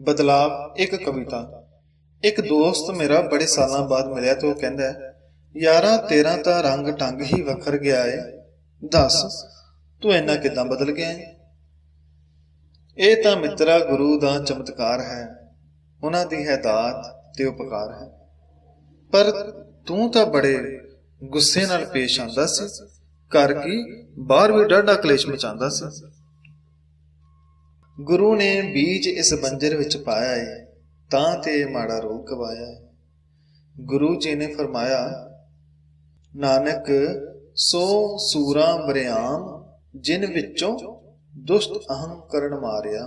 ਬਦਲਾਵ ਇੱਕ ਕਵਿਤਾ। ਇੱਕ ਦੋਸਤ ਮੇਰਾ ਬੜੇ ਸਾਲਾਂ ਬਾਅਦ ਮਿਲਿਆ ਤੇ ਉਹ ਕਹਿੰਦਾ ਹੈ, ਯਾਰਾ ਤੇਰਾ ਤਾਂ ਰੰਗ ਟੰਗ ਹੀ ਵੱਖਰ ਗਿਆ ਏ। ਦੱਸ ਤੂੰ ਇੰਨਾ ਕਿਦਾਂ ਬਦਲ ਗਿਆ ਏ? ਇਹ ਤਾਂ ਮਿੱਤਰਾ ਗੁਰੂ ਦਾ ਚਮਤਕਾਰ ਹੈ। ਉਹਨਾਂ ਦੀ ਹੈ ਦਾਤ ਤੇ ਉਪਕਾਰ ਹੈ। ਪਰ ਤੂੰ ਤਾਂ ਬੜੇ ਗੁੱਸੇ ਨਾਲ ਪੇਸ਼ ਆਂਦਾ ਸੀ। ਕਰ ਕੀ ਬਾਹਰ ਵੀ ਡਾਢਾ ਕਲੇਸ਼ ਮਚਾਉਂਦਾ ਸੀ। ਗੁਰੂ ਨੇ ਬੀਜ ਇਸ ਬੰਜਰ ਵਿੱਚ ਪਾਇਆ ਹੈ ਤਾਂ ਤੇ ਮਾੜਾ ਰੋਗ ਕਵਾਇਆ ਏ। ਗੁਰੂ ਜੀ ਨੇ ਫਰਮਾਇਆ, ਨਾਨਕ, ਸੋ ਸੂਰਾਂ ਬਰਿਆਮ ਜਿਨ ਵਿੱਚੋਂ ਦੁਸ਼ਟ ਅਹੰ ਕਰਨ ਮਾਰਿਆ।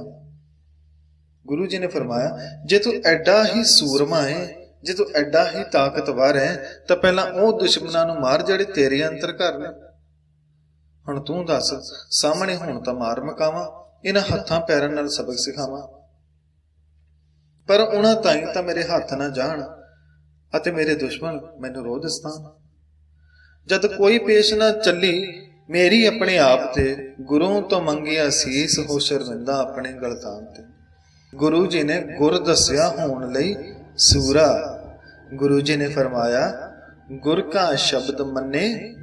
ਗੁਰੂ ਜੀ ਨੇ ਫਰਮਾਇਆ, ਜੇ ਤੂੰ ਐਡਾ ਹੀ ਸੂਰਮਾ ਹੈ ਜੇ ਤੂੰ ਐਡਾ ਹੀ ਤਾਕਤਵਰ ਹੈ ਤਾਂ ਪਹਿਲਾਂ ਉਹ ਦੁਸ਼ਮਣਾਂ ਨੂੰ ਮਾਰ ਜਿਹੜੇ ਤੇਰੇ ਅੰਤਰ ਘਰ ਨੇ। ਹੁਣ ਤੂੰ ਦੱਸ, ਸਾਹਮਣੇ ਹੁਣ ਤਾਂ ਮਾਰ ਮਕਾਵਾਂ ਇਹਨਾਂ ਹੱਥਾਂ ਪੈਰਾਂ ਨਾਲ ਸਬਕ ਸਿਖਾਵਾਂ। ਪਰ ਉਹਨਾਂ ਤਾਈਂ ਤਾਂ ਮੇਰੇ ਹੱਥ ਨਾ ਜਾਣ ਅਤੇ ਮੇਰੇ ਦੁਸ਼ਮਣ ਮੈਨੂੰ ਰੋਹ ਦਸਤਾਨ ਜਦ ਕੋਈ ਪੇਸ਼ ਨਾ ਚੱਲੀ, ਮੇਰੀ ਆਪਣੇ ਆਪ ਤੇ ਗੁਰੂ ਤੋਂ ਮੰਗੀ ਅਸੀਸ ਹੋ ਸ਼ਰਮਿੰਦਾ ਆਪਣੇ ਗਲਤਾਨ ਤੇ। ਗੁਰੂ ਜੀ ਨੇ ਗੁਰ ਦੱਸਿਆ ਹੋਣ ਲਈ ਸੂਰਾ। ਗੁਰੂ ਜੀ ਨੇ ਫਰਮਾਇਆ, ਗੁਰ ਕਾ ਸ਼ਬਦ ਮੰਨੇ,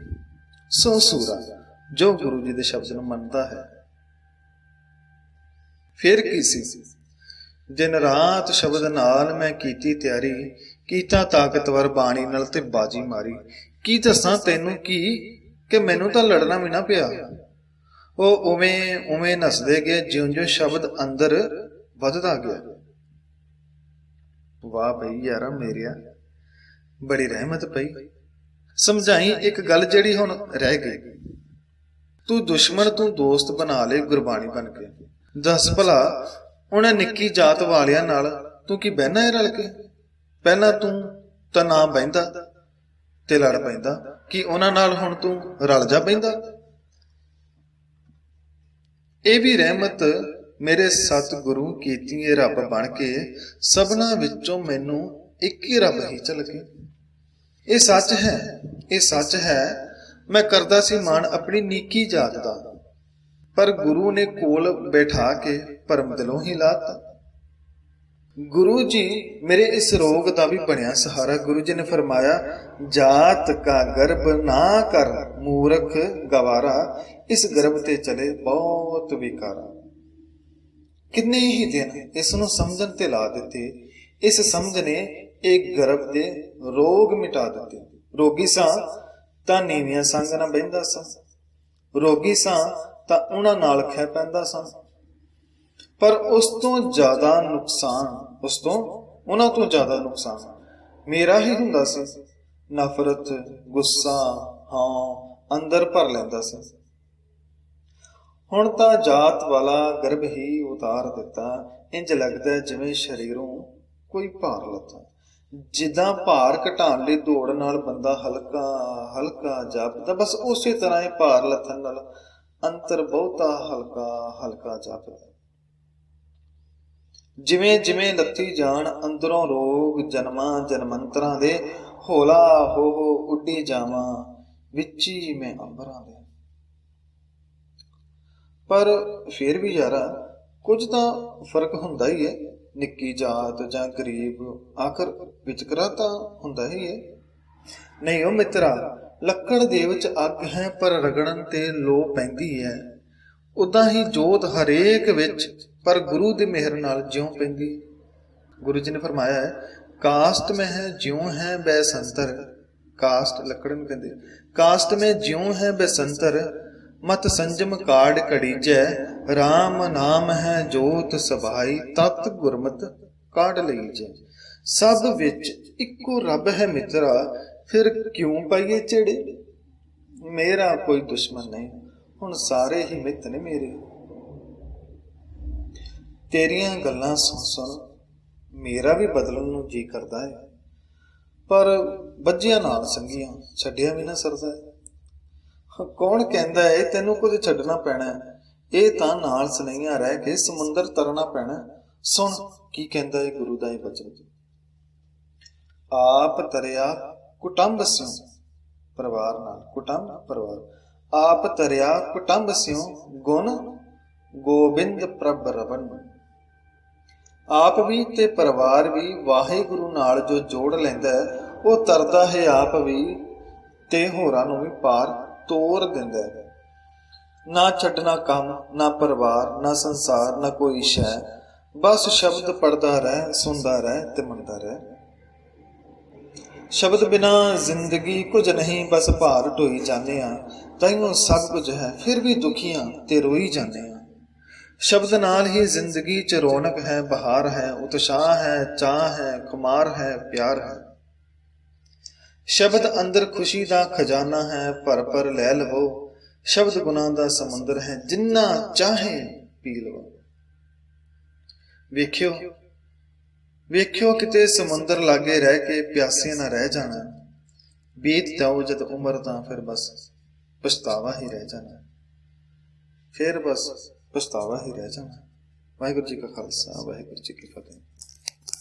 ਸੋ ਸੂਰਾ। ਜੋ ਗੁਰੂ ਜੀ ਦੇ ਸ਼ਬਦ ਨੂੰ ਮੰਨਦਾ ਹੈ। ਫਿਰ ਕੀ ਸੀ? ਦਿਨ ਰਾਤ ਸ਼ਬਦ ਨਾਲ ਮੈਂ ਕੀਤੀ ਤਿਆਰੀ, ਕੀਤਾ ਤਾਕਤਵਰ ਬਾਣੀ ਨਾਲ ਤੇ ਬਾਜੀ ਮਾਰੀ। ਕੀ ਦੱਸਾਂ ਤੈਨੂੰ ਕੀ? ਕਿ ਮੈਨੂੰ ਤਾਂ ਲੜਨਾ ਵੀ ਨਾ ਪਿਆ। ਉਹ ਉਵੇਂ ਉਵੇਂ ਨਸਦੇ ਗਏ, ਜਿਉਂ-ਜਿਉਂ ਸ਼ਬਦ ਅੰਦਰ ਵੱਧਦਾ ਗਿਆ। ਵਾਹ ਭਈ ਯਾਰਾ ਮੇਰਿਆ, ਬੜੀ ਰਹਿਮਤ ਪਈ। ਸਮਝਾਈ ਇੱਕ ਗੱਲ ਜਿਹੜੀ ਹੁਣ ਰਹਿ ਗਈ। ਤੂੰ ਦੁਸ਼ਮਣ, ਤੂੰ ਦੋਸਤ ਬਣਾ ਲੈ ਗੁਰਬਾਣੀ ਬਣ ਕੇ। ਦੱਸ ਭਲਾ, ਉਹਨਾਂ ਨਿੱਕੀ ਜਾਤ ਵਾਲਿਆਂ ਨਾਲ ਤੂੰ ਕੀ ਬਹਿਣਾ ਹੈ ਰਲ ਕੇ? ਪਹਿਲਾਂ ਤੂੰ ਤਾਂ ਨਾ ਬਹਿੰਦਾ ਤੇ ਲੜ ਪੈਂਦਾ। ਕਿ ਉਹਨਾਂ ਨਾਲ ਹੁਣ ਤੂੰ ਰਲ ਜਾ ਪੈਂਦਾ? ਇਹ ਵੀ ਰਹਿਮਤ ਮੇਰੇ ਸਤਿਗੁਰੂ ਕੀਤੀ ਇਹ ਰੱਬ ਬਣ ਕੇ, ਸਭਨਾ ਵਿੱਚੋਂ ਮੈਨੂੰ ਇੱਕ ਹੀ ਰੱਬ ਹੀ ਝਲਕੇ ਇਹ ਸੱਚ ਹੈ, ਇਹ ਸੱਚ ਹੈ, ਮੈਂ ਕਰਦਾ ਸੀ ਮਾਣ ਆਪਣੀ ਨੀਕੀ ਜਾਤ ਦਾ। ਪਰ ਗੁਰੂ ਨੇ ਕੋਲ ਬੈਠਾ ਕੇ ਪਰਮ ਦਿਲੋਂ ਹੀ ਲਾਤਾ। ਗੁਰੂ ਜੀ, ਮੇਰੇ ਇਸ ਰੋਗ ਦਾ ਵੀ ਬਣਿਆ ਸਹਾਰਾ। ਗੁਰੂ ਜੀ ਨੇ ਫਰਮਾਇਆ, ਜਾਤ ਕਾ ਗਰਭ ਨਾ ਕਰ ਮੂਰਖ ਗਵਾਰਾ, ਇਸ ਗਰਭ ਤੇ ਚਲੇ ਬਹੁਤ ਵਿਕਾਰਾ। ਕਿੰਨੇ ਹੀ ਦਿਨ ਇਸ ਨੂੰ ਸਮਝਣ ਤੇ ਲਾ ਦਿੱਤੇ। ਇਸ ਸਮਝ ਨੇ ਇਹ ਗਰਭ ਦੇ ਰੋਗ ਮਿਟਾ ਦਿੱਤੇ। ਰੋਗੀ ਸਾਂ ਤਾਂ ਨੀਵੀਆਂ ਸੰਗ ਨਾ ਬਹਿੰਦਾ ਸਾਂ। ਰੋਗੀ ਸਾਂ ਤਾਂ ਉਹਨਾਂ ਨਾਲ ਖੈ ਪੈਂਦਾ ਸਾਂ। ਪਰ ਉਸ ਤੋਂ ਜ਼ਿਆਦਾ ਨੁਕਸਾਨ, ਉਸ ਤੋਂ, ਉਹਨਾਂ ਤੋਂ ਜ਼ਿਆਦਾ ਨੁਕਸਾਨ ਮੇਰਾ ਹੀ ਹੁੰਦਾ ਸੀ। ਨਫ਼ਰਤ, ਗੁੱਸਾ, ਹਾਂ, ਅੰਦਰ ਭਰ ਲੈਂਦਾ ਸੀ। ਹੁਣ ਤਾਂ ਜਾਤ ਵਾਲਾ ਗਰਭ ਹੀ ਉਤਾਰ ਦਿੱਤਾ। ਇੰਜ ਲੱਗਦਾ ਜਿਵੇਂ ਸਰੀਰੋਂ ਕੋਈ ਭਾਰ ਲੱਥਾ। ਜਿੱਦਾਂ ਭਾਰ ਘਟਾਉਣ ਲਈ ਦੌੜ ਨਾਲ ਬੰਦਾ ਹਲਕਾ ਹਲਕਾ ਜਾਪਦਾ, ਬਸ ਉਸੇ ਤਰ੍ਹਾਂ ਹੀ ਭਾਰ ਲੱਥਣ ਨਾਲ ਅੰਤਰ ਬਹੁਤਾ ਹਲਕਾ ਹਲਕਾ ਜਾਪਦਾ ਜਿਵੇਂ ਜਿਵੇਂ ਲੱਤੀ ਜਾਣ, ਅੰਦਰੋਂ ਰੋਗ ਜਨਮਾਂ ਜਨਮੰਤਰਾਂ ਦੇ, ਹੋਲਾ ਹੋ ਉੱਡੀ ਜਾਵਾਂ, ਵਿੱਚ ਮੈਂ ਅੰਬਰਾਂ ਦੇ। ਪਰ ਫਿਰ ਵੀ ਯਾਰਾ, ਕੁਝ ਤਾਂ ਫ਼ਰਕ ਹੁੰਦਾ ਹੀ ਹੈ ਨਿੱਕੀ ਜਾਤ ਜਾਂ ਗਰੀਬ ਆਖਰ ਵਿਚਕਰਾ ਤਾਂ ਹੁੰਦਾ ਹੀ ਹੈ ਨਹੀਂ ਉਹ ਮਿੱਤਰਾ ਲੱਕੜ ਦੇ ਵਿੱਚ ਅੱਗ ਹੈ, ਪਰ ਰਗੜਨ ਤੇ ਲੋ ਪੈਂਦੀ ਹੈ। ਉਦਾਂ ਹੀ ਜੋਤ ਹਰੇਕ ਵਿੱਚ, ਪਰ ਗੁਰੂ ਦੀ ਮਿਹਰ ਨਾਲ ਜਿਉਂ ਪੈਂਦੀ। ਗੁਰੂ ਜੀ ਨੇ ਫਰਮਾਇਆ ਹੈ ਕਾਸਟ ਮੈਂ ਹੈ, ਜਿਉਂ ਹੈ ਬੈਸੰਤਰ ਕਾਸਟ ਲੱਕੜ ਨੂੰ ਕਹਿੰਦੇ ਕਾਸਟ ਮੈਂ ਜਿਉਂ ਹੈ ਬੈਸੰਤਰ ਮਤ ਸੰਜਮ ਕਾੜ ਕੜੀਜੈ RAM ਨਾਮ ਹੈ, ਜੋਤ ਸਭਾਈ, ਤਤ ਗੁਰਮਤ ਕਾੜ ਲਈਜੈ ਸਭ ਵਿੱਚ ਇੱਕੋ ਰੱਬ ਹੈ ਮਿੱਤਰਾ ਫਿਰ ਕਿਉਂ ਪਾਈਏ ਝੜੇ ਮੇਰਾ ਕੋਈ ਦੁਸ਼ਮਣ ਨਹੀਂ, ਹੁਣ ਸਾਰੇ ਹੀ ਮਿੱਤ ਨੇ ਮੇਰੇ। ਤੇਰੀਆਂ ਗੱਲਾਂ ਸੁਣ ਸੁਣ ਮੇਰਾ ਵੀ ਬਦਲਣ ਨੂੰ ਜੀ ਕਰਦਾ ਹੈ, ਪਰ ਬੱਜਿਆ ਨਾਲ ਸੰਗੀਆਂ ਛੱਡਿਆ ਵੀ ਨਾ ਸਰਦਾ ਹੈ। ਕੌਣ ਕਹਿੰਦਾ ਹੈ ਤੈਨੂੰ ਕੁਝ ਛੱਡਣਾ ਪੈਣਾ ਹੈ? ਇਹ ਤਾਂ ਨਾਲ ਸੁਨਈਆਂ ਰਹਿ ਕੇ ਸਮੁੰਦਰ ਤਰਨਾ ਪੈਣਾ ਸੁਣ, ਕੀ ਕਹਿੰਦਾ ਹੈ ਗੁਰੂ ਦਾ ਇਹ ਬਚਨ। ਆਪ ਤਰਿਆ ਕੁਟੰਬ ਸਿਉ, ਪਰਿਵਾਰ ਨਾਲ, ਕੁਟੰਬ ਪਰਿਵਾਰ। ਆਪ ਤਰਿਆ ਕੁਟੰਬ ਸਿਉ, ਗੁਣ ਗੋਬਿੰਦ ਪ੍ਰਭ ਰਵਨ ਆਪ ਵੀ ਤੇ ਪਰਿਵਾਰ ਵੀ ਵਾਹਿਗੁਰੂ ਨਾਲ ਜੋ ਜੋੜ ਲੈਂਦਾ ਉਹ ਤਰਦਾ ਹੈ ਆਪ ਵੀ ਤੇ ਹੋਰਾਂ ਨੂੰ ਵੀ ਪਾਰ ਤੋਰ ਦਿੰਦਾ ਹੈ। ਨਾ ਛੱਡਣਾ ਕੰਮ, ਨਾ ਪਰਿਵਾਰ, ਨਾ ਸੰਸਾਰ, ਨਾ ਕੋਈ ਸ਼ੈ। ਬਸ ਸ਼ਬਦ ਪੜਦਾ ਰਹਿ, ਸੁਣਦਾ ਰਹਿ ਤੇ ਮੰਨਦਾ ਰਹਿ। ਸ਼ਬਦ ਬਿਨਾ ਜ਼ਿੰਦਗੀ ਕੁਝ ਨਹੀਂ, ਬਸ ਭਾਰ ਢੋਈ ਜਾਂਦੇ ਆ ਤੈਨੂੰ ਸਭ ਕੁਝ ਹੈ, ਫਿਰ ਵੀ ਦੁਖੀਆਂ ਤੇ ਰੋਈ ਜਾਂਦੇ ਆ ਸ਼ਬਦ ਨਾਲ ਹੀ ਜ਼ਿੰਦਗੀ ਚ ਰੌਣਕ ਹੈ, ਬਹਾਰ ਹੈ, ਉਤਸ਼ਾਹ ਹੈ, ਚਾਹ ਹੈ, ਖੁਮਾਰ ਹੈ, ਪਿਆਰ ਹੈ। ਸ਼ਬਦ ਅੰਦਰ ਖੁਸ਼ੀ ਦਾ ਖਜ਼ਾਨਾ ਹੈ, ਭਰ ਭਰ ਲੈ ਲਵੋ। ਸ਼ਬਦ ਗੁਨਾਹ ਦਾ ਸਮੁੰਦਰ ਹੈ, ਜਿੰਨਾ ਚਾਹੇ ਪੀ ਲਵੋ। ਵੇਖਿਓ ਵੇਖਿਓ ਕਿਤੇ ਸਮੁੰਦਰ ਲਾਗੇ ਰਹਿ ਕੇ ਪਿਆਸੇ ਨਾ ਰਹਿ ਜਾਣਾ। ਬੀਤ ਜਾਓ ਜਦ ਉਮਰ ਤਾਂ ਫਿਰ ਬਸ ਪਛਤਾਵਾ ਹੀ ਰਹਿ ਜਾਣਾ। ਫਿਰ ਬਸ ਪਛਤਾਵਾ ਹੀ ਰਹਿ ਜਾਣਾ। ਵਾਹਿਗੁਰੂ ਜੀ ਕਾ ਖਾਲਸਾ, ਵਾਹਿਗੁਰੂ ਜੀ ਕੀ ਫਤਿਹ।